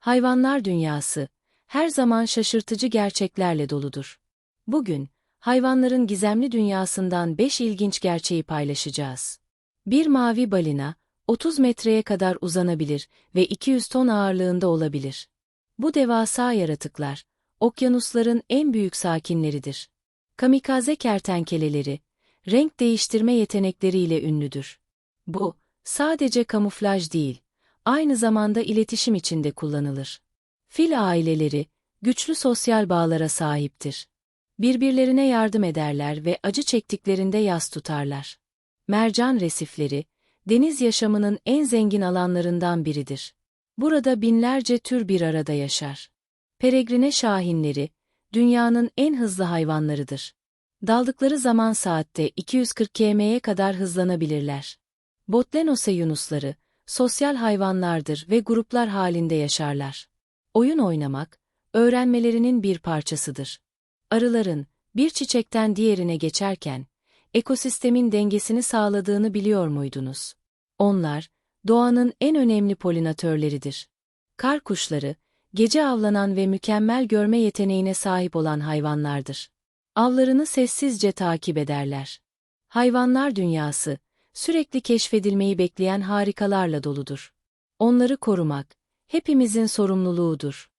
Hayvanlar dünyası, her zaman şaşırtıcı gerçeklerle doludur. Bugün, hayvanların gizemli dünyasından 5 ilginç gerçeği paylaşacağız. Bir mavi balina, 30 metreye kadar uzanabilir ve 200 ton ağırlığında olabilir. Bu devasa yaratıklar, okyanusların en büyük sakinleridir. Kamikaze kertenkeleleri, renk değiştirme yetenekleriyle ünlüdür. Bu, sadece kamuflaj değil, aynı zamanda iletişim içinde kullanılır. Fil aileleri, güçlü sosyal bağlara sahiptir. Birbirlerine yardım ederler ve acı çektiklerinde yas tutarlar. Mercan resifleri, deniz yaşamının en zengin alanlarından biridir. Burada binlerce tür bir arada yaşar. Peregrine şahinleri, dünyanın en hızlı hayvanlarıdır. Daldıkları zaman saatte 240 km'ye kadar hızlanabilirler. Botlenose yunusları, sosyal hayvanlardır ve gruplar halinde yaşarlar. Oyun oynamak, öğrenmelerinin bir parçasıdır. Arıların, bir çiçekten diğerine geçerken, ekosistemin dengesini sağladığını biliyor muydunuz? Onlar, doğanın en önemli polinatörleridir. Kar kuşları, gece avlanan ve mükemmel görme yeteneğine sahip olan hayvanlardır. Avlarını sessizce takip ederler. Hayvanlar dünyası, sürekli keşfedilmeyi bekleyen harikalarla doludur. Onları korumak, hepimizin sorumluluğudur.